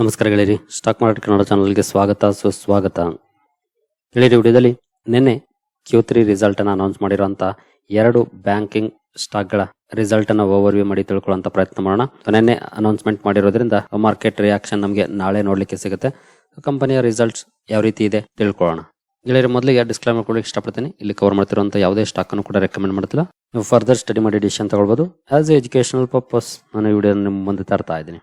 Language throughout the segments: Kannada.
ನಮಸ್ಕಾರ ಗೆಳೆಯರಿ. ಸ್ಟಾಕ್ ಮಾರ್ಕೆಟ್ ಕನ್ನಡ ಚಾನಲ್ಗೆ ಸ್ವಾಗತ, ಸುಸ್ವಾಗತ. ಗೆಳೆಯರಿ, ವಿಡಿಯೋದಲ್ಲಿ ನಿನ್ನೆ ಕ್ಯೂ ತ್ರೀ ರಿಸಲ್ಟನ್ನು ಅನ್ನ ಅನೌನ್ಸ್ ಮಾಡಿರುವಂಥ ಎರಡು ಬ್ಯಾಂಕಿಂಗ್ ಸ್ಟಾಕ್ಗಳ ರಿಸಲ್ಟನ್ನು ಓವರ್ ವ್ಯೂ ಮಾಡಿ ತಿಳ್ಕೊಳ್ಳೋಂಥ ಪ್ರಯತ್ನ ಮಾಡೋಣ. ನಿನ್ನೆ ಅನೌನ್ಸ್ಮೆಂಟ್ ಮಾಡಿರೋದ್ರಿಂದ ಮಾರ್ಕೆಟ್ ರಿಯಾಕ್ಷನ್ ನಮಗೆ ನಾಳೆ ನೋಡಲಿಕ್ಕೆ ಸಿಗುತ್ತೆ. ಕಂಪನಿಯ ರಿಸಲ್ಟ್ಸ್ ಯಾವ ರೀತಿ ಇದೆ ತಿಳ್ಕೊಳ್ಳೋಣ. ಗೆಳೆಯರು, ಮೊದಲಿಗೆ ಡಿಸ್ಕ್ಲೈಮರ್ ಕೊಡಲಿಕ್ಕೆ ಇಷ್ಟಪಡ್ತೀನಿ. ಇಲ್ಲಿ ಕವರ್ ಮಾಡ್ತಿರುವಂಥ ಯಾವುದೇ ಸ್ಟಾಕ್ ಅನ್ನು ಕೂಡ ರೆಕಮೆಂಡ್ ಮಾಡ್ತಿಲ್ಲ. ನೀವು ಫರ್ದರ್ ಸ್ಟಡಿ ಮಾಡಿ ಡಿಸಿಷನ್ ತಗೊಳ್ಬೋದು. ಆಸ್ ಎ ಎಜುಕೇಶನಲ್ ಪರ್ಪಸ್ ನಾನು ವಿಡಿಯೋ ನಿಮ್ಮ ಮುಂದೆ ತರ್ತಾ ಇದ್ದೀನಿ.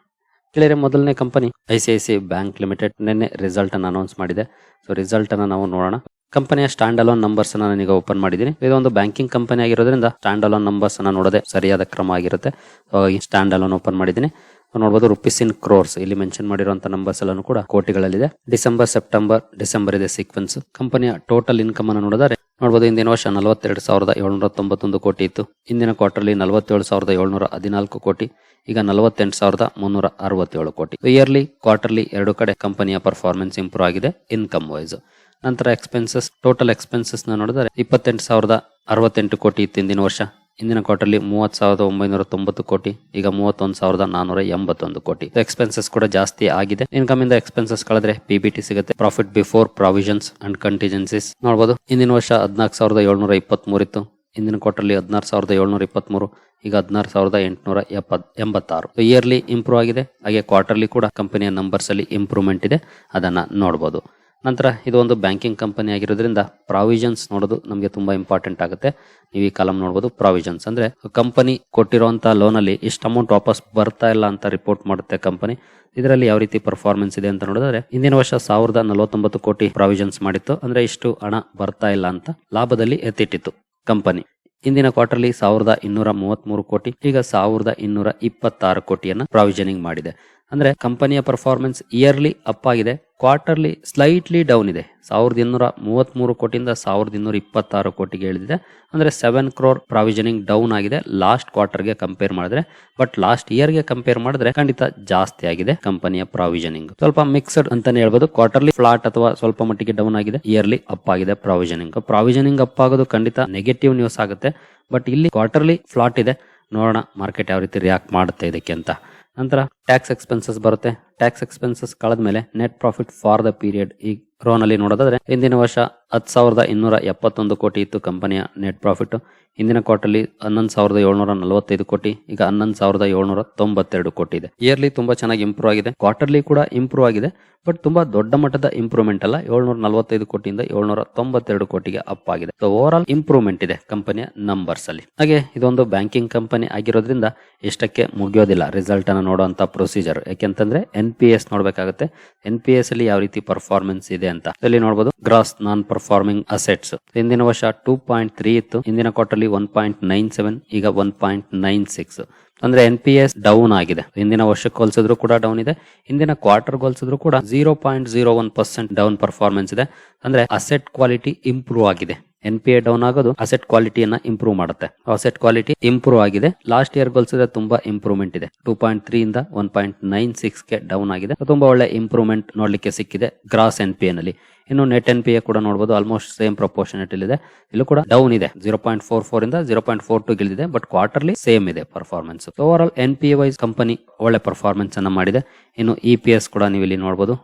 ಗೆಳೆಯರೆ ಮೊದಲನೇ company I C I C bank limited ನಿನ್ನೆ ರಿಸಲ್ಟ್ ಅನ್ನು ಅನೌನ್ಸ್ ಮಾಡಿದೆ. ಸೊ ರಿಸಲ್ಟ್ ಅನ್ನು ನಾವು ನೋಡೋಣ. ಕಂಪನಿಯ ಸ್ಟ್ಯಾಂಡ್ ಅಲೋನ್ ನಂಬರ್ಸ್ ಅನ್ನ ನಾನೀಗ ಓಪನ್ ಮಾಡಿದ್ದೀನಿ. ಇದೊಂದು ಬ್ಯಾಂಕಿಂಗ್ ಕಂಪನಿ ಆಗಿರೋದ್ರಿಂದ ಸ್ಟ್ಯಾಂಡ್ ಅಲೋನ್ ನಂಬರ್ಸ್ ಅನ್ನ ನೋಡೋದೇ ಸರಿಯಾದ ಕ್ರಮ ಆಗಿರುತ್ತೆ. ಹಾಗಾಗಿ ಸ್ಟ್ಯಾಂಡ್ ಅಲೋನ್ ಓಪನ್ ಮಾಡಿದ್ದೀನಿ ನೋಡಬಹುದು ರುಪೀಸ್ ಇನ್ ಕ್ರೋರ್ಸ್ ಇಲ್ಲಿ ಮೆನ್ಷನ್ ಮಾಡಿರುವಂತ ನಂಬರ್ಸ್ ಎಲ್ಲಾನು ಕೂಡ ಕೋಟಿಗಳಲ್ಲಿದೆ. ಡಿಸೆಂಬರ್ ಸೆಪ್ಟೆಂಬರ್ ಡಿಸೆಂಬರ್ ಇದೆ ಸೀಕ್ವೆನ್ಸ್ ಕಂಪನಿಯ ಟೋಟಲ್ ಇನ್ಕಮ್ ಅನ್ನು ನೋಡಿದರೆ ನೋಡಬಹುದು ಇಂದಿನ ವರ್ಷ ನಲವತ್ತೆರಡು ಸಾವಿರದ ಏಳ್ನೂರ ತೊಂಬತ್ತೊಂದು ಕೋಟಿ ಇತ್ತು. ಇಂದಿನ ಕ್ವಾರ್ಟರ್ಲಿ ನಲವತ್ತೇಳು ಸಾವಿರದ ಏಳ್ನೂರ ಹದಿನಾಲ್ಕು ಕೋಟಿ, ಈಗ ನಲವತ್ತೆಂಟು ಸಾವಿರದ ಮುನ್ನೂರ ಅರವತ್ತೇಳು ಕೋಟಿ. ಇಯರ್ಲಿ ಕ್ವಾರ್ಟರ್ಲಿ ಎರಡು ಕಡೆ ಕಂಪನಿಯ ಪರ್ಫಾರ್ಮೆನ್ಸ್ ಇಂಪ್ರೂವ್ ಆಗಿದೆ ಇನ್ಕಮ್ ವೈಸ್ ನಂತರ ಎಕ್ಸ್ಪೆನ್ಸಸ್ ಟೋಟಲ್ ಎಕ್ಸ್ಪೆನ್ಸಸ್ ನೋಡಿದರೆ ಇಪ್ಪತ್ತೆಂಟು ಸಾವಿರದ ಅರವತ್ತೆಂಟು ಕೋಟಿ ಇತ್ತು ಇಂದಿನ ವರ್ಷ. ಇಂದಿನ ಕ್ವಾರ್ಟರ್ಲಿ ಮೂವತ್ತು ಸಾವಿರದ ಒಂಬೈನೂರ ತೊಂಬತ್ತು ಕೋಟಿ, ಈಗ ಮೂವತ್ತೊಂದು ಸಾವಿರದ ನಾನೂರ ಎಂಬತ್ತೊಂದು ಕೋಟಿ. ಎಕ್ಸ್ಪೆನ್ಸಸ್ ಕೂಡ ಜಾಸ್ತಿ ಆಗಿದೆ. ಇನ್ಕಮ್ ಇಂದ ಎಕ್ಸ್ಪೆನ್ಸಸ್ ಕಳೆದ್ರೆ ಪಿಬಿಟಿ ಸಿಗುತ್ತೆ. Profit before provisions and contingencies ನೋಡಬಹುದು ಇಂದಿನ ವರ್ಷ ಹದಿನಾಲ್ಕು ಸಾವಿರದ ಏಳ್ನೂರ ಇಪ್ಪತ್ತ್ ಇತ್ತು. ಇಂದಿನ ಕ್ವಾರ್ಟರ್ಲಿ ಹದಿನಾರು ಸಾವಿರದ ಏಳ್ನೂರ ಇಪ್ಪತ್ಮೂರು ಈಗ ಹದಿನಾರು ಸಾವಿರದ ಎಂಟುನೂರ ಎಪ್ಪತ್ ಎಂಬತ್ತಾರು ಇಯರ್ಲಿ ಇಂಪ್ರೂವ್ ಆಗಿದೆ. ಹಾಗೆ ಕ್ವಾರ್ಟರ್ಲಿ ಕೂಡ ಕಂಪನಿಯ ನಂಬರ್ಸ್ ಅಲ್ಲಿ ಇಂಪ್ರೂವ್ಮೆಂಟ್ ಇದೆ. ಅದನ್ನ ನೋಡಬಹುದು ನಂತರ ಇದು ಒಂದು ಬ್ಯಾಂಕಿಂಗ್ ಕಂಪನಿ ಆಗಿರೋದ್ರಿಂದ ಪ್ರಾವಿಷನ್ಸ್ ನೋಡೋದು ನಮಗೆ ತುಂಬಾ ಇಂಪಾರ್ಟೆಂಟ್ ಆಗುತ್ತೆ. ನೀವು ಈ ಕಾಲಮ್ ನೋಡಬಹುದು ಪ್ರಾವಿಷನ್ಸ್ ಅಂದ್ರೆ ಕಂಪನಿ ಕೊಟ್ಟಿರುವಂತಹ ಲೋನ್ ಅಲ್ಲಿ ಇಷ್ಟು ಅಮೌಂಟ್ ವಾಪಸ್ ಬರ್ತಾ ಇಲ್ಲ ಅಂತ ರಿಪೋರ್ಟ್ ಮಾಡುತ್ತೆ ಕಂಪನಿ ಇದರಲ್ಲಿ ಯಾವ ರೀತಿ ಪರ್ಫಾರ್ಮೆನ್ಸ್ ಇದೆ ಅಂತ ನೋಡಿದ್ರೆ, ಹಿಂದಿನ ವರ್ಷ ಸಾವಿರದ ನಲವತ್ತೊಂಬತ್ತು ಕೋಟಿ ಪ್ರಾವಿಷನ್ಸ್ ಮಾಡಿತ್ತು. ಅಂದ್ರೆ ಇಷ್ಟು ಹಣ ಬರ್ತಾ ಇಲ್ಲ ಅಂತ ಲಾಭದಲ್ಲಿ ಎತ್ತಿಟ್ಟಿತ್ತು ಕಂಪನಿ ಇಂದಿನ ಕ್ವಾರ್ಟರ್ಲಿ ಸಾವಿರದ ಇನ್ನೂರ ಮೂವತ್ಮೂರು ಕೋಟಿ, ಈಗ ಸಾವಿರದ ಇನ್ನೂರ ಇಪ್ಪತ್ತಾರು ಕೋಟಿಯನ್ನ ಪ್ರಾವಿಷನಿಂಗ್ ಮಾಡಿದೆ. ಅಂದ್ರೆ ಕಂಪನಿಯ ಪರ್ಫಾರ್ಮೆನ್ಸ್ ಇಯರ್ಲಿ ಅಪ್ ಆಗಿದೆ. ಕ್ವಾರ್ಟರ್ಲಿ ಸ್ಲೈಟ್ಲಿ ಡೌನ್ ಇದೆ. ಸಾವಿರದ ಇನ್ನೂರ ಮೂವತ್ಮೂರು ಕೋಟಿಯಿಂದ ಸಾವಿರದ ಇನ್ನೂರ ಇಪ್ಪತ್ತಾರು ಕೋಟಿಗೆ ಇಳಿದಿದೆ. ಅಂದರೆ ಸೆವೆನ್ ಕ್ರೋರ್ ಪ್ರಾವಿಷನಿಂಗ್ ಡೌನ್ ಆಗಿದೆ ಲಾಸ್ಟ್ ಕ್ವಾರ್ಟರ್ಗೆ ಕಂಪೇರ್ ಮಾಡಿದ್ರೆ. ಬಟ್ ಲಾಸ್ಟ್ ಇಯರ್ಗೆ ಕಂಪೇರ್ ಮಾಡಿದ್ರೆ ಖಂಡಿತ ಜಾಸ್ತಿ ಆಗಿದೆ ಕಂಪನಿಯ ಪ್ರಾವಿಷನಿಂಗ್ ಸ್ವಲ್ಪ ಮಿಕ್ಸ್ಡ್ ಅಂತಾನೆ ಹೇಳ್ಬೋದು. ಕ್ವಾರ್ಟರ್ಲಿ ಫ್ಲಾಟ್ ಅಥವಾ ಸ್ವಲ್ಪ ಮಟ್ಟಿಗೆ ಡೌನ್ ಆಗಿದೆ. ಇಯರ್ಲಿ ಅಪ್ ಆಗಿದೆ ಪ್ರಾವಿಷನಿಂಗ್ ಪ್ರಾವಿಷನಿಂಗ್ ಅಪ್ ಆಗೋದು ಖಂಡಿತ ನೆಗೆಟಿವ್ ನ್ಯೂಸ್ ಆಗುತ್ತೆ. ಬಟ್ ಇಲ್ಲಿ ಕ್ವಾರ್ಟರ್ಲಿ ಫ್ಲಾಟ್ ಇದೆ. ನೋಡೋಣ ಮಾರ್ಕೆಟ್ ಯಾವ ರೀತಿ ರಿಯಾಕ್ಟ್ ಮಾಡುತ್ತೆ ಇದಕ್ಕೆ ಅಂತ. ನಂತರ ಟ್ಯಾಕ್ಸ್ ಎಕ್ಸ್ಪೆನ್ಸಸ್ ಬರುತ್ತೆ. Tax expenses ಕಳೆದ್ಮೇಲೆ net profit for the period ಈ ರೋ ನಲ್ಲಿ ನೋಡೋದಾದ್ರೆ, ಹಿಂದಿನ ವರ್ಷ ಹತ್ತು ಸಾವಿರದ ಇನ್ನೂರ ಎಪ್ಪತ್ತೊಂದು ಕೋಟಿ ಇತ್ತು ಕಂಪನಿಯ ನೆಟ್ ಪ್ರಾಫಿಟ್ ಹಿಂದಿನ ಕ್ವಾರ್ಟರ್ಲಿ ಹನ್ನೊಂದು ಸಾವಿರದ ಏಳ್ನೂರ ನಲವತ್ತೈದು ಕೋಟಿ, ಈಗ ಹನ್ನೊಂದು ಸಾವಿರದ ಏಳ್ನೂರ ತೊಂಬತ್ತೆರಡು ಕೋಟಿ ಇದೆ. ಇಯರ್ಲಿ ತುಂಬಾ ಚೆನ್ನಾಗಿ ಇಂಪ್ರೂವ್ ಆಗಿದೆ. ಕ್ವಾರ್ಟರ್ಲಿ ಕೂಡ ಇಂಪ್ರೂವ್ ಆಗಿದೆ ಬಟ್ ತುಂಬಾ ದೊಡ್ಡ ಮಟ್ಟದ ಇಂಪ್ರೂವ್ಮೆಂಟ್ ಅಲ್ಲ, ಏಳ್ನೂರ ನಲವತ್ತೈದು ಕೋಟಿಯಿಂದ ಏಳ್ನೂರ ತೊಂಬತ್ತೆರಡು ಕೋಟಿಗೆ ಅಪ್ ಆಗಿದೆ. ಸೊ ಓವರ್ ಆಲ್ ಇಂಪ್ರೂವ್ಮೆಂಟ್ ಇದೆ ಕಂಪನಿಯ ನಂಬರ್ಸ್ ಅಲ್ಲಿ. ಹಾಗೆ ಇದೊಂದು ಬ್ಯಾಂಕಿಂಗ್ ಕಂಪನಿ ಆಗಿರೋದ್ರಿಂದ ಇಷ್ಟಕ್ಕೆ ಮುಗಿಯೋದಿಲ್ಲ ರಿಸಲ್ಟ್ ಅನ್ನು ನೋಡುವಂತ ಪ್ರೊಸೀಜರ್ ಯಾಕೆಂತಂದ್ರೆ ಎನ್ ಪಿ ಎಸ್ ನೋಡಬೇಕಾಗುತ್ತೆ. ಎನ್ ಪಿ ಎಸ್ ಅಲ್ಲಿ ಯಾವ ರೀತಿ ಪರ್ಫಾರ್ಮೆನ್ಸ್ ಇದೆ ಅಂತ. ಇಲ್ಲಿ ನೋಡಬಹುದು ಗ್ರಾಸ್ ನಾನ್ ಪರ್ಫಾರ್ಮಿಂಗ್ ಅಸೆಟ್ಸ್ ಹಿಂದಿನ ವರ್ಷ ಟೂ ಪಾಯಿಂಟ್ ತ್ರೀ ಇತ್ತು. ಇಂದಿನ quarterly one point nine seven ಈಗ ಒನ್ ಪಾಯಿಂಟ್ ನೈನ್ ಸಿಕ್ಸ್ ಅಂದ್ರೆ ಎನ್ ಪಿ ಎಸ್ ಡೌನ್ ಆಗಿದೆ. ಹಿಂದಿನ ವರ್ಷಕ್ಕೆ ಹೋಲಿಸಿದ್ರು ಕೂಡ ಡೌನ್ ಇದೆ. ಹಿಂದಿನ ಕ್ವಾರ್ಟರ್ ಹೋಲಿಸಿದ್ರು ಕೂಡ zero point zero one percent down performance ಇದೆ. ಅಂದ್ರೆ ಅಸೆಟ್ ಕ್ವಾಲಿಟಿ ಇಂಪ್ರೂವ್ ಆಗಿದೆ. ಎನ್ ಪಿ ಎ ಡೌನ್ ಆಗೋದು ಅಸೆಟ್ ಕ್ವಾಲಿಟಿಯನ್ನ ಇಂಪ್ರೂವ್ ಮಾಡುತ್ತೆ. ಅಸೆಟ್ ಕ್ವಾಲಿಟಿ ಇಂಪ್ರೂವ್ ಆಗಿದೆ. ಲಾಸ್ಟ್ ಇಯರ್ ಹೋಲಿಸಿದ್ರೆ ತುಂಬಾ ಇಂಪ್ರೂವ್ಮೆಂಟ್ ಇದೆ. ಟೂ ಪಾಯಿಂಟ್ ತ್ರೀ ಇಂದ ಒನ್ ಪಾಯಿಂಟ್ ನೈನ್ ಸಿಕ್ಸ್ಗೆ ಡೌನ್ ಆಗಿದೆ. ತುಂಬಾ ಒಳ್ಳೆ ಇಂಪ್ರೂವ್ಮೆಂಟ್ ನೋಡ್ಲಿಕ್ಕೆ ಸಿಕ್ಕಿದೆ. ಗ್ರಾಸ್ ಎನ್ ಪಿ ನಲ್ಲಿ. ಇನ್ನು ನೆಟ್ ಎನ್ ಪಿ ಎ ಕೂಡ ನೋಡಬಹುದು ಆಲ್ಮೋಸ್ಟ್ ಸೇಮ್ ಪ್ರಪೋರ್ಷನೇಟ್ ಇದೆ ಇಲ್ಲೂ ಕೂಡ ಡೌನ್ ಇದೆ. ಜೀರೋ ಪಾಯಿಂಟ್ ಫೋರ್ ಫೋರ್ ಇಂದ ಜೀರೋ ಪಾಯಿಂಟ್ ಫೋರ್ ಟು ಗಿಳಿದಿದೆ ಬಟ್ ಕ್ವಾರ್ಟರ್ಲಿ ಸೇಮ್ ಇದೆ performance overall N P wise company ಒಳ್ಳೆ ಪರ್ಫಾರ್ಮೆನ್ಸ್ ಅನ್ನ ಮಾಡಿದೆ. ಇನ್ನು ಇ ಪಿ ಎಸ್ ಕೂಡ ನೀವು ಇಲ್ಲಿ ನೋಡಬಹುದು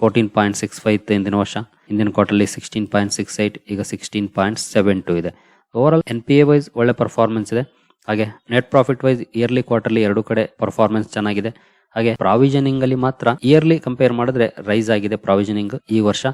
ಫೋರ್ಟೀನ್ ಪಾಯಿಂಟ್ ಸಿಕ್ಸ್ ಫೈವ್ ಇತ್ತು ಇಂದಿನ ವರ್ಷ. ಹಿಂದಿನ quarterly sixteen point six eight ಈಗ ಸಿಕ್ಸ್ಟೀನ್ ಪಾಯಿಂಟ್ ಸೆವೆನ್ ಟು ಇದೆ. Overall N P A wise ಒಳ್ಳೆ ಪರ್ಫಾರ್ಮೆನ್ಸ್ ಇದೆ. ಹಾಗೆ net profit wise yearly quarterly ಎರಡು ಕಡೆ ಪರ್ಫಾರ್ಮೆನ್ಸ್ ಚೆನ್ನಾಗಿದೆ. ಹಾಗೆ ಪ್ರಾವಿಷನಿಂಗ್ ಅಲ್ಲಿ ಮಾತ್ರ ಇಯರ್ಲಿ ಕಂಪೇರ್ ಮಾಡಿದ್ರೆ ರೈಸ್ ಆಗಿದೆ ಪ್ರಾವಿಷನಿಂಗ್ ಈ ವರ್ಷ.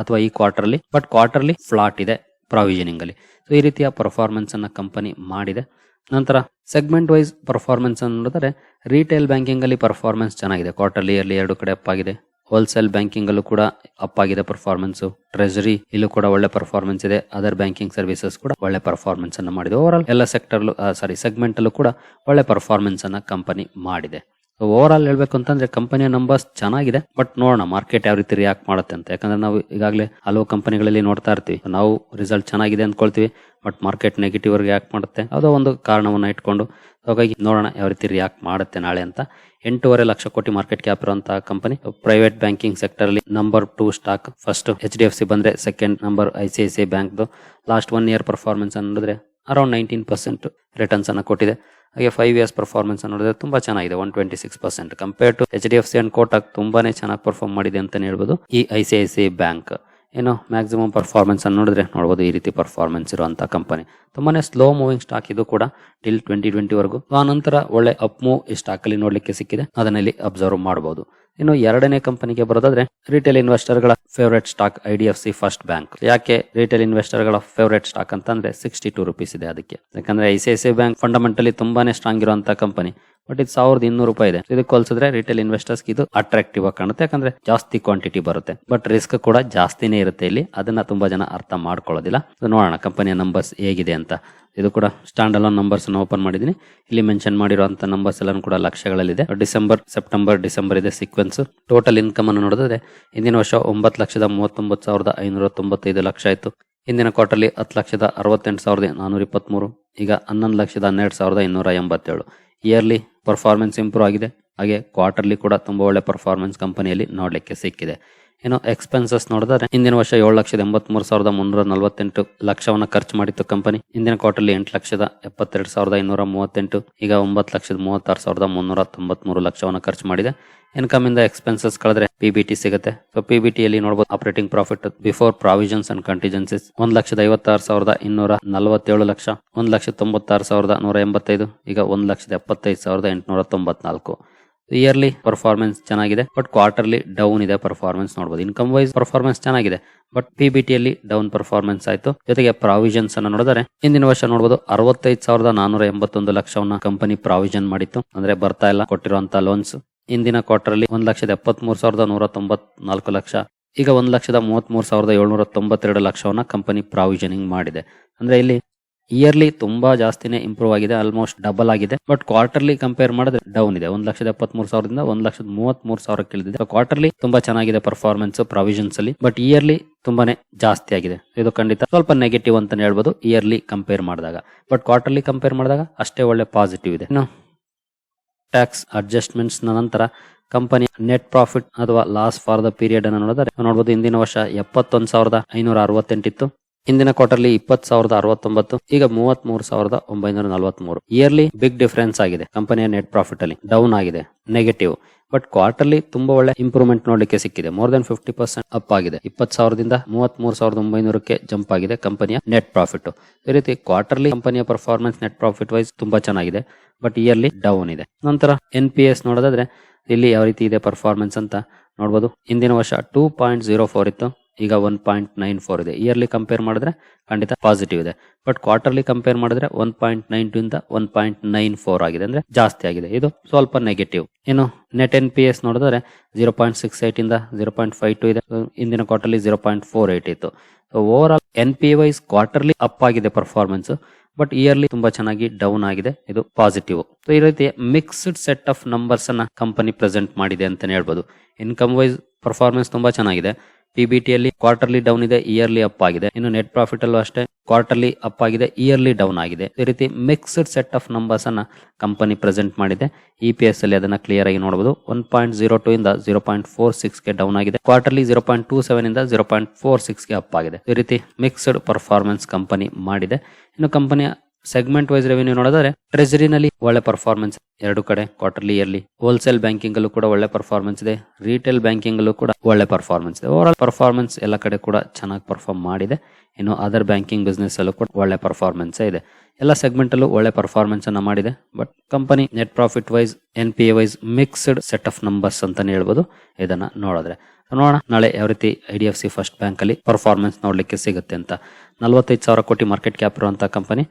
ಅಥವಾ ಈ ಕ್ವಾರ್ಟರ್ಲಿ ಬಟ್ ಕ್ವಾರ್ಟರ್ಲಿ ಫ್ಲಾಟ್ ಇದೆ ಪ್ರಾವಿಷನಿಂಗ್ ಅಲ್ಲಿ. ಸೊ ಈ ರೀತಿಯ ಪರ್ಫಾರ್ಮೆನ್ಸ್ ಅನ್ನ ಕಂಪನಿ ಮಾಡಿದೆ. ನಂತರ ಸೆಗ್ಮೆಂಟ್ ವೈಸ್ ಪರ್ಫಾರ್ಮೆನ್ಸ್ ಅನ್ನು ನೋಡಿದ್ರೆ ರೀಟೇಲ್ ಬ್ಯಾಂಕಿಂಗ್ ಅಲ್ಲಿ ಪರ್ಫಾರ್ಮೆನ್ಸ್ ಚೆನ್ನಾಗಿದೆ. ಕ್ವಾರ್ಟರ್ಲಿ ಅಲ್ಲಿ ಎರಡು ಕಡೆ ಅಪ್ ಆಗಿದೆ. ಹೋಲ್ಸೇಲ್ ಬ್ಯಾಂಕಿಂಗ್ ಅಲ್ಲೂ ಕೂಡ ಅಪ್ ಆಗಿದೆ ಪರ್ಫಾರ್ಮೆನ್ಸ್ ಟ್ರೆಜರಿ ಇಲ್ಲೂ ಕೂಡ ಒಳ್ಳೆ ಪರ್ಫಾರ್ಮೆನ್ಸ್ ಇದೆ. ಅದರ್ ಬ್ಯಾಂಕಿಂಗ್ ಸರ್ವಿಸಸ್ ಕೂಡ ಒಳ್ಳೆ ಪರ್ಫಾರ್ಮೆನ್ಸ್ ಅನ್ನ ಮಾಡಿದೆ. ಓವರ್ ಆಲ್ ಎಲ್ಲ ಸೆಕ್ಟರ್ ಸಾರಿ ಸೆಗ್ಮೆಂಟ್ ಅಲ್ಲೂ ಕೂಡ ಒಳ್ಳೆ ಪರ್ಫಾರ್ಮೆನ್ಸ್ ಅನ್ನ ಕಂಪನಿ ಮಾಡಿದೆ. ಓವರ್ ಆಲ್ ಹೇಳ್ಬೇಕು ಅಂತಂದ್ರೆ ಕಂಪನಿಯ ನಂಬರ್ಸ್ ಚೆನ್ನಾಗಿದೆ ಬಟ್ ನೋಡೋಣ ಮಾರ್ಕೆಟ್ ಯಾವ ರೀತಿ ರಿಯಾಕ್ಟ್ ಮಾಡುತ್ತೆ ಅಂತ. ಯಾಕಂದ್ರೆ ನಾವು ಈಗಾಗಲೇ ಹಲವು ಕಂಪನಿಗಳಲ್ಲಿ ನೋಡ್ತಾ ಇರ್ತೀವಿ. ನಾವು ರಿಸಲ್ಟ್ ಚೆನ್ನಾಗಿದೆ ಅಂದ್ಕೊಳ್ತೀವಿ ಬಟ್ ಮಾರ್ಕೆಟ್ ನೆಗೆಟಿವ್ ರಿಯಾಕ್ಟ್ ಮಾಡುತ್ತೆ. ಯಾವುದೋ ಒಂದು ಕಾರಣವನ್ನು ಇಟ್ಕೊಂಡು ಹಾಗಾಗಿ ನೋಡೋಣ ಯಾವ ರೀತಿ ರಿಯಾಕ್ಟ್ ಮಾಡುತ್ತೆ ನಾಳೆ ಅಂತ. ಎಂಟೂವರೆ ಲಕ್ಷ ಕೋಟಿ ಮಾರ್ಕೆಟ್ ಕ್ಯಾಪ್ ಇರುವಂತಹ ಕಂಪನಿ ಪ್ರೈವೇಟ್ ಬ್ಯಾಂಕಿಂಗ್ ಸೆಕ್ಟರ್ ಅಲ್ಲಿ number two stock first H D F C ಬಂದ್ರೆ second number I C I C I bank last one year performance ನೋಡಿದ್ರೆ ಅರೌಂಡ್ ನೈನ್ಟೀನ್ ಪರ್ಸೆಂಟ್ ರಿಟರ್ನ್ಸ್ ಅನ್ನು ಕೊಟ್ಟಿದೆ. ಹಾಗೆ ಫೈವ್ ಇಯರ್ಸ್ ಪರ್ಫಾರ್ಮೆನ್ಸ್ ನೋಡಿದ್ರೆ ತುಂಬಾ ಚೆನ್ನಾಗಿದೆ one twenty six percent compare to H D F C and Kotak ತುಂಬಾನೇ ಚೆನ್ನಾಗಿ ಪರ್ಫಾರ್ಮ್ ಮಾಡಿದೆ ಅಂತಾನೆ ಹೇಳ್ಬೋದು. ಈ I C I C bank ಏನು ಮ್ಯಾಕ್ಸಿಮಮ್ ಪರ್ಫಾರ್ಮೆನ್ಸ್ ಅನ್ನು ನೋಡಿದ್ರೆ ನೋಡ್ಬೋದು ಈ ರೀತಿ ಪರ್ಫಾರ್ಮೆನ್ಸ್ ಇರುವಂಥ ಕಂಪನಿ ತುಂಬಾನೇ ಸ್ಲೋ ಮೂವಿಂಗ್ ಸ್ಟಾಕ್ ಇದು ಕೂಡ ಟಿಲ್ ಟ್ವೆಂಟಿ ಟ್ವೆಂಟಿ ವರೆಗೂ. ಆ ನಂತರ ಒಳ್ಳೆ ಅಪ್ ಮೂವ್ ಈ ಸ್ಟಾಕ್ ಅಲ್ಲಿ ನೋಡ್ಲಿಕ್ಕೆ ಸಿಕ್ಕಿದೆ. ಅದನ್ನ ಇಲ್ಲಿ ಅಬ್ಸರ್ವ್ ಮಾಡಬಹುದು ಇನ್ನು ಎರಡನೇ ಕಂಪನಿಗೆ ಬರೋದಾದ್ರೆ retail ಇನ್ವೆಸ್ಟರ್ಗಳ favourite stock I D F C first bank ಯಾಕೆ ರಿಟೇಲ್ ಇನ್ವೆಸ್ಟರ್ಗಳ ಫೇವರೇಟ್ ಸ್ಟಾಕ್ ಅಂತಂದ್ರೆ ಸಿಕ್ಸ್ಟಿ ಟೂ ರುಪೀಸ್ ಇದೆ ಅದಕ್ಕೆ. ಯಾಕಂದ್ರೆ I C I C bank fundamentally ತುಂಬಾನೇ ಸ್ಟ್ರಾಂಗ್ ಇರುವಂತಹ ಕಂಪನಿ ಬಟ್ ಇದು ಸಾವಿರದ ಇನ್ನೂರು ರೂಪಾಯಿ ಇದೆ. ಇದಕ್ಕೆ ಹೋಲಿಸಿದ್ರೆ ರಿಟೇಲ್ ಇನ್ವೆಸ್ಟರ್ಸ್ ಇದು ಅಟ್ರಾಕ್ಟಿವ್ ಆಗಿ ಕಾಣುತ್ತೆ. ಯಾಕಂದ್ರೆ ಜಾಸ್ತಿ ಕ್ವಾಂಟಿಟಿ ಬರುತ್ತೆ. ಬಟ್ ರಿಸ್ಕ್ ಕೂಡ ಜಾಸ್ತಿನೇ ಇರುತ್ತೆ ಇಲ್ಲಿ. ಅದನ್ನ ತುಂಬಾ ಜನ ಅರ್ಥ ಮಾಡ್ಕೊಳ್ಳೋದಿಲ್ಲ. ನೋಡೋಣ ಕಂಪನಿಯ ನಂಬರ್ಸ್ ಹೇಗಿದೆ ಅಂತ. ಇದು ಕೂಡ ಸ್ಟ್ಯಾಂಡ್ ಅಲೋನ್ ನಂಬರ್ಸ್ ಓಪನ್ ಮಾಡಿದೀನಿ ಇಲ್ಲಿ ಮೆನ್ಷನ್ ಮಾಡಿರುವಂತ ನಂಬರ್ಸ್ ಎಲ್ಲ ಕೂಡ ಲಕ್ಷಗಳಲ್ಲಿದೆ. ಡಿಸೆಂಬರ್ ಸೆಪ್ಟೆಂಬರ್ ಡಿಸೆಂಬರ್ ಇದೆ ಸೀಕ್ವೆನ್ಸ್ ಟೋಟಲ್ ಇನ್ಕಮ್ ಅನ್ನು ನೋಡಿದ್ರೆ ಹಿಂದಿನ ವರ್ಷ ಒಂಬತ್ತು ಲಕ್ಷದ ಮೂವತ್ತೊಂಬತ್ತು ಸಾವಿರದ ಐನೂರ ತೊಂಬತ್ತೈದು ಲಕ್ಷ ಆಯ್ತು. ಹಿಂದಿನ ಕ್ವಾರ್ಟರ್ಲಿ ಹತ್ತು ಲಕ್ಷದ ಅರವತ್ತೆಂಟು ಸಾವಿರದ ನಾನೂರ ಇಪ್ಪತ್ಮೂರು, ಈಗ ಹನ್ನೊಂದು ಲಕ್ಷದ ಹನ್ನೆರಡು ಸಾವಿರದ ಇನ್ನೂರ ಎಂಬತ್ತೇಳು. ಇಯರ್ಲಿ ಪರ್ಫಾರ್ಮೆನ್ಸ್ ಇಂಪ್ರೂವ್ ಆಗಿದೆ. ಹಾಗೆ ಕ್ವಾರ್ಟರ್ಲಿ ಕೂಡ ತುಂಬಾ ಒಳ್ಳೆ ಪರ್ಫಾರ್ಮೆನ್ಸ್ ಕಂಪನಿಯಲ್ಲಿ ನೋಡಲಿಕ್ಕೆ ಸಿಕ್ಕಿದೆ. ಇನ್ನು ಎಕ್ಸ್ಪೆನ್ಸಸ್ ನೋಡಿದ್ರೆ. ಹಿಂದಿನ ವರ್ಷ ಏಳು ಲಕ್ಷದ ಎಂಬತ್ಮೂರು ಸಾವಿರದ ಮುನ್ನೂರ ನಲವತ್ತೆಂಟು ಲಕ್ಷವನ್ನ ಖರ್ಚು ಮಾಡಿತ್ತು ಕಂಪನಿ ಹಿಂದಿನ ಕ್ವಾರ್ಟರ್ಲಿ ಎಂಟು ಲಕ್ಷದ ಎಪ್ಪತ್ತೆರಡು ಸಾವಿರದ ಇನ್ನೂರ ಮೂವತ್ತೆಂಟು, ಈಗ ಒಂಬತ್ತು ಲಕ್ಷದ ಮೂವತ್ತಾರು ಸಾವಿರದ ಮುನ್ನೂರ ತೊಂಬತ್ಮೂರು ಲಕ್ಷವನ್ನ ಖರ್ಚು ಮಾಡಿದೆ. ಇನ್ಕಮ್ ಇಂದ ಎಕ್ಸ್ಪೆನ್ಸಸ್ ಕಳೆದ್ರೆ ಟಿ ಸಿಗುತ್ತೆ. ಸೊ ಪಿ ಬಿ ಅಲ್ಲಿ ನೋಡಬಹುದು operating profit before provisions and contingencies ಒಂದ್ ಲಕ್ಷದ ಐವತ್ತಾರು ಸಾವಿರದ ಇನ್ನೂರ ನಲವತ್ತೇಳು ಲಕ್ಷ, ಒಂದ್ ಲಕ್ಷದ ತೊಂಬತ್ತಾರು ಸಾವಿರದ ನೂರ ಎಂಬತ್ತೈದು, ಈಗ ಒಂದ್ ಲಕ್ಷದ ಎಪ್ಪತ್ತೈದು ಸಾವಿರದ ಎಂಟುನೂರ ತೊಂಬತ್ನಾಲ್ಕು. ಇಯರ್ಲಿ ಪರ್ಫಾರ್ಮೆನ್ಸ್ ಚೆನ್ನಾಗಿದೆ ಬಟ್ ಕ್ವಾರ್ಟರ್ಲಿ ಡೌನ್ ಇದೆ ಪರ್ಫಾರ್ಮೆನ್ಸ್ ನೋಡಬಹುದು ಇನ್ಕಮ್ ವೈಸ್ ಪರ್ಫಾರ್ಮೆನ್ಸ್ ಚೆನ್ನಾಗಿದೆ ಬಟ್ ಪಿಬಿಟಿ ಅಲ್ಲಿ ಡೌನ್ ಪರ್ಫಾರ್ಮೆನ್ಸ್ ಆಯಿತು. ಜೊತೆಗೆ ಪ್ರಾವಿಷನ್ಸ್ ಅನ್ನು ನೋಡಿದರೆ, ಹಿಂದಿನ ವರ್ಷ ನೋಡಬಹುದು ಅರವತ್ತೈದು ಸಾವಿರದ ನಾನೂರ ಎಂಬತ್ತೊಂದು ಲಕ್ಷವನ್ನ ಕಂಪನಿ ಪ್ರಾವಿಷನ್ ಮಾಡಿತ್ತು. ಅಂದ್ರೆ ಬರ್ತಾ ಇಲ್ಲ ಕೊಟ್ಟಿರುವಂತಹ ಲೋನ್ಸ್ ಇಂದಿನ ಕ್ವಾರ್ಟರ್ ಅಲ್ಲಿ ಒಂದ್ ಲಕ್ಷದ ಎಪ್ಪತ್ಮೂರ್ ಸಾವಿರದ ನೂರ ತೊಂಬತ್ನಾಲ್ಕು ಲಕ್ಷ. ಈಗ ಒಂದ್ ಲಕ್ಷದ ಮೂವತ್ಮೂರು ಸಾವಿರದ ಏಳ್ನೂರ ತೊಂಬತ್ತೆರಡು ಲಕ್ಷವನ್ನ ಕಂಪನಿ ಪ್ರಾವಿಷನಿಂಗ್ ಮಾಡಿದೆ. ಅಂದ್ರೆ ಇಲ್ಲಿ ಇಯರ್ಲಿ ತುಂಬಾ ಜಾಸ್ತಿನೇ ಇಂಪ್ರೂವ್ ಆಗಿದೆ ಆಲ್ಮೋಸ್ಟ್ ಡಬಲ್ ಆಗಿದೆ. ಬಟ್ ಕ್ವಾರ್ಟರ್ಲಿ ಕಂಪೇರ್ ಮಾಡಿದ್ರೆ ಡೌನ್ ಇದೆ. ಒಂದ್ ಲಕ್ಷದ ಎಪ್ಪತ್ಮೂರು ಸಾವಿರದಿಂದ ಒಂದ್ ಲಕ್ಷದ ಮೂವತ್ಮೂರು ಸಾವಿರಕ್ಕೆ ಇಳಿದಿದೆ. ಕ್ವಾರ್ಟರ್ಲಿ ತುಂಬಾ ಚೆನ್ನಾಗಿದೆ ಪರ್ಫಾರ್ಮೆನ್ಸ್ ಪ್ರಾವಿಷನ್ಸ್ ಅಲ್ಲಿ. ಬಟ್ ಇಯರ್ಲಿ ತುಂಬಾನೇ ಜಾಸ್ತಿ ಆಗಿದೆ. ಇದು ಖಂಡಿತ ಸ್ವಲ್ಪ ನೆಗೆಟಿವ್ ಅಂತಾನೆ ಹೇಳ್ಬೋದು ಇಯರ್ಲಿ ಕಂಪೇರ್ ಮಾಡಿದಾಗ. ಬಟ್ ಕ್ವಾರ್ಟರ್ಲಿ ಕಂಪೇರ್ ಮಾಡಿದಾಗ ಅಷ್ಟೇ ಒಳ್ಳೆ ಪಾಸಿಟಿವ್ ಇದೆ. ಟ್ಯಾಕ್ಸ್ ಅಡ್ಜಸ್ಟ್ಮೆಂಟ್ಸ್ ನಂತರ ಕಂಪನಿ ನೆಟ್ ಪ್ರಾಫಿಟ್ ಅಥವಾ ಲಾಸ್ ಫಾರ್ ದ ಪೀರಿಯಡ್ ಅನ್ನು ನೋಡಿದ್ರೆ ನೋಡಬಹುದು ಹಿಂದಿನ ವರ್ಷ ಎಪ್ಪತ್ತೊಂದು ಸಾವಿರದ ಐನೂರ ಅರವತ್ತೆಂಟಿತ್ತು. ಹಿಂದಿನ ಕ್ವಾರ್ಟರ್ಲಿ ಇಪ್ಪತ್ ಸಾವಿರದ ಅರವತ್ತೊಂಬತ್ತು, ಈಗ ಮೂವತ್ತ್ ಮೂರು ಸಾವಿರದ ಒಂಬೈನೂರ ನಲವತ್ತ್ ಮೂರು ಇಯರ್ಲಿ ಬಿಗ್ ಡಿಫರೆನ್ಸ್ ಆಗಿದೆ ಕಂಪನಿಯ ನೆಟ್ ಪ್ರಾಫಿಟ್ ಅಲ್ಲಿ ಡೌನ್ ಆಗಿದೆ ನೆಗೆಟಿವ್ ಬಟ್ ಕ್ವಾರ್ಟರ್ಲಿ ತುಂಬಾ ಒಳ್ಳೆ ಇಂಪ್ರೂವ್ಮೆಂಟ್ ನೋಡಲಿಕ್ಕೆ ಸಿಕ್ಕಿದೆ. More than fifty percent up ಆಗಿದೆ. ಇಪ್ಪತ್ತು ಸಾವಿರದಿಂದ ಮೂವತ್ತ್ ಮೂರು ಸಾವಿರದ ಒಂಬೈನೂರಕ್ಕೆ ಜಂಪ್ ಆಗಿದೆ ಕಂಪನಿಯ ನೆಟ್ ಪ್ರಾಫಿಟ್ ಈ ರೀತಿ ಕ್ವಾರ್ಟರ್ಲಿ ಕಂಪನಿಯ ಪರ್ಫಾರ್ಮೆನ್ಸ್ ನೆಟ್ ಪ್ರಾಫಿಟ್ ವೈಸ್ ತುಂಬಾ ಚೆನ್ನಾಗಿದೆ. ಬಟ್ ಇಯರ್ಲಿ ಡೌನ್ ಇದೆ. ನಂತರ ಎನ್ ಪಿ ಎಸ್ ನೋಡೋದಾದ್ರೆ, ಇಲ್ಲಿ ಯಾವ ರೀತಿ ಇದೆ ಪರ್ಫಾರ್ಮೆನ್ಸ್ ಅಂತ ನೋಡಬಹುದು ಇಂದಿನ ವರ್ಷ ಟೂ ಪಾಯಿಂಟ್ ಜೀರೋ ಫೋರ್ ಇತ್ತು. ಈಗ ಒನ್ ಪಾಯಿಂಟ್ ನೈನ್ ಫೋರ್ ಇದೆ. ಇಯರ್ಲಿ ಕಂಪೇರ್ ಮಾಡಿದ್ರೆ ಖಂಡಿತ ಪಾಸಿಟಿವ್ ಇದೆ. ಬಟ್ ಕ್ವಾರ್ಟರ್ಲಿ ಕಂಪೇರ್ ಮಾಡಿದ್ರೆ ಒನ್ ಪಾಯಿಂಟ್ ನೈನ್ ಟು ಇಂದ ಒನ್ ಪಾಯಿಂಟ್ ನೈನ್ ಫೋರ್ ಆಗಿದೆ. ಅಂದ್ರೆ ಜಾಸ್ತಿ ಆಗಿದೆ. ಇದು ಸ್ವಲ್ಪ ನೆಗೆಟಿವ್ ಇನ್ನು ನೆಟ್ ಎನ್ ಪಿ ಎಸ್ ನೋಡಿದ್ರೆ ಜೀರೋ ಪಾಯಿಂಟ್ ಸಿಕ್ಸ್ ಏಟ್ ಇಂದ ಜೀರೋ ಪಾಯಿಂಟ್ ಫೈವ್ ಟು ಇದೆ. ಇಂದಿನ quarterly zero point four eight ಇತ್ತು. Overall N P wise quarterly up ಆಗಿದೆ ಪರ್ಫಾರ್ಮೆನ್ಸ್ ಬಟ್ ಇಯರ್ಲಿ ತುಂಬಾ ಚೆನ್ನಾಗಿ ಡೌನ್ ಆಗಿದೆ. ಇದು ಪಾಸಿಟಿವ್ ಸೊ ಈ ರೀತಿ ಮಿಕ್ಸ್ಡ್ ಸೆಟ್ ಆಫ್ ನಂಬರ್ಸ್ ಅನ್ನ ಕಂಪನಿ ಪ್ರೆಸೆಂಟ್ ಮಾಡಿದೆ ಅಂತಾನೆ ಹೇಳ್ಬೋದು. ಇನ್ಕಮ್ ವೈಸ್ ಪರ್ಫಾರ್ಮೆನ್ಸ್ ತುಂಬಾ ಚೆನ್ನಾಗಿದೆ. ಪಿಬಿಟಿ ಅಲ್ಲಿ ಕ್ವಾರ್ಟರ್ಲಿ ಡೌನ್ ಇದೆ ಇಯರ್ಲಿ ಅಪ್ ಆಗಿದೆ. ಇನ್ನು ನೆಟ್ ಪ್ರಾಫಿಟ್ ಅಲ್ಲೂ ಅಷ್ಟೇ ಕ್ವಾರ್ಟರ್ಲಿ ಅಪ್ ಆಗಿದೆ ಇಯರ್ಲಿ ಡೌನ್ ಆಗಿದೆ. ಈ ರೀತಿ ಮಿಕ್ಸ್ಡ್ ಸೆಟ್ ಆಫ್ ನಂಬರ್ಸ್ ಅನ್ನ ಕಂಪನಿ ಪ್ರೆಸೆಂಟ್ ಮಾಡಿದೆ. ಇ ಎಸ್ ಅಲ್ಲಿ ಅದನ್ನ ಕ್ಲಿಯರ್ ಆಗಿ ನೋಡಬಹುದು ಒನ್ ಪಾಯಿಂಟ್ ಜೀರೋ ಟೂ ಇಂದ ಜೀರೋ ಪಾಯಿಂಟ್ ಫೋರ್ ಸಿಕ್ಸ್ಗೆ ಡೌನ್ ಆಗಿದೆ. Quarterly zero point two seven ಇಂದ ಜೀರೋ ಪಾಯಿಂಟ್ ಫೋರ್ ಸಿಕ್ಸ್ಗೆ ಅಪ್ ಆಗಿದೆ. ಈ ರೀತಿ ಮಿಕ್ಸ್ಡ್ ಪರ್ಫಾರ್ಮೆನ್ಸ್ ಕಂಪನಿ ಮಾಡಿದೆ. ಇನ್ನು ಕಂಪನಿಯ ಸೆಗ್ಮೆಂಟ್ ವೈಸ್ ರೆವೆನ್ಯೂ ನೋಡಿದ್ರೆ ಟ್ರೆಜರಿನಲ್ಲಿ ಒಳ್ಳೆ ಪರ್ಫಾರ್ಮೆನ್ಸ್ ಎರಡು ಕಡೆ ಕ್ವಾರ್ಟರ್ಲಿ ಇಯರ್ಲಿ ಹೋಲ್ಸೇಲ್ ಬ್ಯಾಂಕಿಂಗ್ ಅಲ್ಲೂ ಕೂಡ ಒಳ್ಳೆ ಪರ್ಫಾರ್ಮೆನ್ಸ್ ಇದೆ. ರಿಟೇಲ್ ಬ್ಯಾಂಕಿಂಗ್ ಅಲ್ಲೂ ಕೂಡ ಒಳ್ಳೆ ಪರ್ಫಾರ್ಮೆನ್ಸ್ ಇದೆ. ಓವರ್ ಆಲ್ ಪರ್ಫಾರ್ಮೆನ್ಸ್ ಎಲ್ಲ ಕಡೆ ಕೂಡ ಚೆನ್ನಾಗಿ ಪರ್ಫಾರ್ಮ್ ಮಾಡಿದೆ. ಇನ್ನು ಅದರ್ ಬ್ಯಾಂಕಿಂಗ್ ಬಿಸ್ನೆಸ್ ಅಲ್ಲೂ ಕೂಡ ಒಳ್ಳೆ ಪರ್ಫಾರ್ಮೆನ್ಸ್ ಇದೆ. ಎಲ್ಲ ಸೆಗ್ಮೆಂಟ್ ಅಲ್ಲೂ ಒಳ್ಳೆ ಪರ್ಫಾರ್ಮೆನ್ಸ್ ಅನ್ನ ಮಾಡಿದೆ. But company net profit wise N P A wise mixed set of numbers ಅಂತಾನೆ ಹೇಳ್ಬೋದು. ಇದನ್ನ ನೋಡಿದ್ರೆ ನೋಡೋಣ. ನಾಳೆ ಯಾವ ರೀತಿ I D F C first bank ಅಲ್ಲಿ ಪರ್ಫಾರ್ಮೆನ್ಸ್ ನೋಡ್ಲಿಕ್ಕೆ ಸಿಗುತ್ತೆ ಅಂತ. ನಲವತ್ತೈದು ಸಾವಿರ ಕೋಟಿ ಮಾರ್ಕೆಟ್ ಕ್ಯಾಪ್ ಇರುವಂತಹ company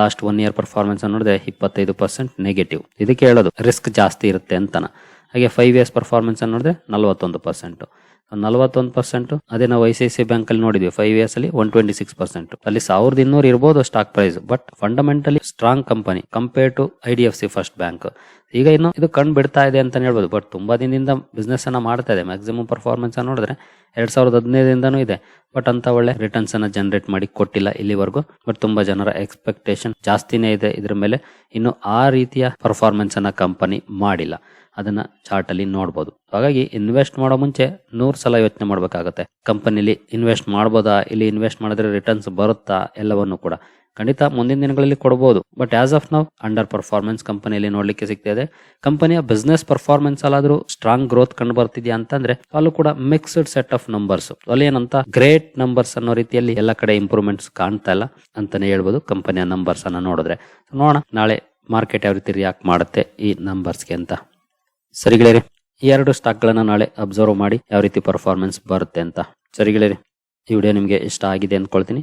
last one year performance ನೋಡಿದ್ರೆ ಇಪ್ಪತ್ತೈದು ಪರ್ಸೆಂಟ್ ನೆಗೆಟಿವ್ ಇದಕ್ಕೆ ಹೇಳೋದು ರಿಸ್ಕ್ ಜಾಸ್ತಿ ಇರುತ್ತೆ ಅಂತನ. ಹಾಗೆ ಫೈವ್ ಇಯರ್ಸ್ ಪರ್ಫಾರ್ಮೆನ್ಸ್ ನೋಡಿದ್ರೆ ನಲವತ್ತೊಂದು ಪರ್ಸೆಂಟ್ ನಲವತ್ತೊಂದು ಪರ್ಸೆಂಟ್ ಅದೇ ನಾವು I C I C bank ಅಲ್ಲಿ ನೋಡಿದ್ವಿ. ಫೈವ್ ಇಯರ್ಸ್ ಅಲ್ಲಿ ಒನ್ ಟ್ವೆಂಟಿ ಸಿಕ್ಸ್ ಪರ್ಸೆಂಟ್ ಅಲ್ಲಿ ಸಾವಿರದ ಇನ್ನೂರು ಇರ್ಬೋದು stock price but fundamentally strong company compare to I D F C first bank ಈಗ ಇನ್ನು ಇದು ಕಂಡು ಬಿಡ್ತಾ ಇದೆ ಅಂತ ಹೇಳ್ಬೋದು. ಬಟ್ ತುಂಬಾ ದಿನದಿಂದ ಬಿಸ್ನೆಸ್ ಅನ್ನ ಮಾಡ್ತಾ ಇದೆ. ಮ್ಯಾಕ್ಸಿಮಮ್ ಪರ್ಫಾರ್ಮೆನ್ಸ್ ನೋಡಿದ್ರೆ ಎರಡ್ ಸಾವಿರದ ಹದಿನೈದರಿಂದನೂ ಇದೆ. ಬಟ್ ಅಂತ ಒಳ್ಳೆ ರಿಟರ್ನ್ಸ್ ಅನ್ನ ಜನರೇಟ್ ಮಾಡಿ ಕೊಟ್ಟಿಲ್ಲ ಇಲ್ಲಿವರೆಗೂ. ಬಟ್ ತುಂಬಾ ಜನರ ಎಕ್ಸ್ಪೆಕ್ಟೇಷನ್ ಜಾಸ್ತಿನೇ ಇದೆ ಇದ್ರ ಮೇಲೆ. ಇನ್ನು ಆ ರೀತಿಯ ಪರ್ಫಾರ್ಮೆನ್ಸ್ ಅನ್ನ ಕಂಪನಿ ಮಾಡಿಲ್ಲ. ಅದನ್ನ ಚಾರ್ಟ್ ಅಲ್ಲಿ ನೋಡಬಹುದು ಹಾಗಾಗಿ ಇನ್ವೆಸ್ಟ್ ಮಾಡೋ ಮುಂಚೆ ನೂರ್ ಸಲ ಯೋಚನೆ ಮಾಡ್ಬೇಕಾಗತ್ತೆ. ಕಂಪನಿಲಿ ಇನ್ವೆಸ್ಟ್ ಮಾಡಬಹುದಾ ಇಲ್ಲಿ ಇನ್ವೆಸ್ಟ್ ಮಾಡಿದ್ರೆ ರಿಟರ್ನ್ಸ್ ಬರುತ್ತಾ? ಎಲ್ಲವನ್ನು ಕೂಡ. ಖಂಡಿತ ಮುಂದಿನ ದಿನಗಳಲ್ಲಿ ಕೊಡಬಹುದು ಬಟ್ ಆಸ್ ಆಫ್ ನಾವು ಅಂಡರ್ ಪರ್ಫಾರ್ಮೆನ್ಸ್ ಕಂಪನಿಯಲ್ಲಿ ನೋಡ್ಲಿಕ್ಕೆ ಸಿಗ್ತಾ ಇದೆ. ಕಂಪನಿಯ ಬಿಸ್ನೆಸ್ ಪರ್ಫಾರ್ಮೆನ್ಸ್ ಅಲ್ಲಾದ್ರೂ ಸ್ಟ್ರಾಂಗ್ ಗ್ರೋತ್ ಕಂಡು ಬರ್ತಿದ್ಯಾ ಅಂತಂದ್ರೆ, ಅಲ್ಲೂ ಕೂಡ ಮಿಕ್ಸ್ಡ್ ಸೆಟ್ ಆಫ್ ನಂಬರ್ಸ್ ಅಲ್ಲಿ ಏನಂತ ಗ್ರೇಟ್ ನಂಬರ್ಸ್ ಅನ್ನೋ ರೀತಿಯಲ್ಲಿ ಎಲ್ಲ ಕಡೆ ಇಂಪ್ರೂವ್ಮೆಂಟ್ಸ್ ಕಾಣ್ತಾ ಇಲ್ಲ ಅಂತಾನೆ ಹೇಳ್ಬೋದು ಕಂಪನಿಯ ನಂಬರ್ಸ್ ಅನ್ನ ನೋಡಿದ್ರೆ. ನೋಡೋಣ, ನಾಳೆ ಮಾರ್ಕೆಟ್ ಯಾವ ರೀತಿ ರಿಯಾಕ್ಟ್ ಮಾಡುತ್ತೆ ಈ ನಂಬರ್ಸ್ಗೆ ಅಂತ. ಸರಿಗಳೇರಿ ಈ ಎರಡು ಸ್ಟಾಕ್ ಗಳನ್ನ ನಾಳೆ ಅಬ್ಸರ್ವ್ ಮಾಡಿ ಯಾವ ರೀತಿ ಪರ್ಫಾರ್ಮೆನ್ಸ್ ಬರುತ್ತೆ ಅಂತ. ಸರಿಗಳೇರಿ ಈ ವಿಡಿಯೋ ನಿಮಗೆ ಇಷ್ಟ ಆಗಿದೆ ಅಂದ್ಕೊಳ್ತೀನಿ.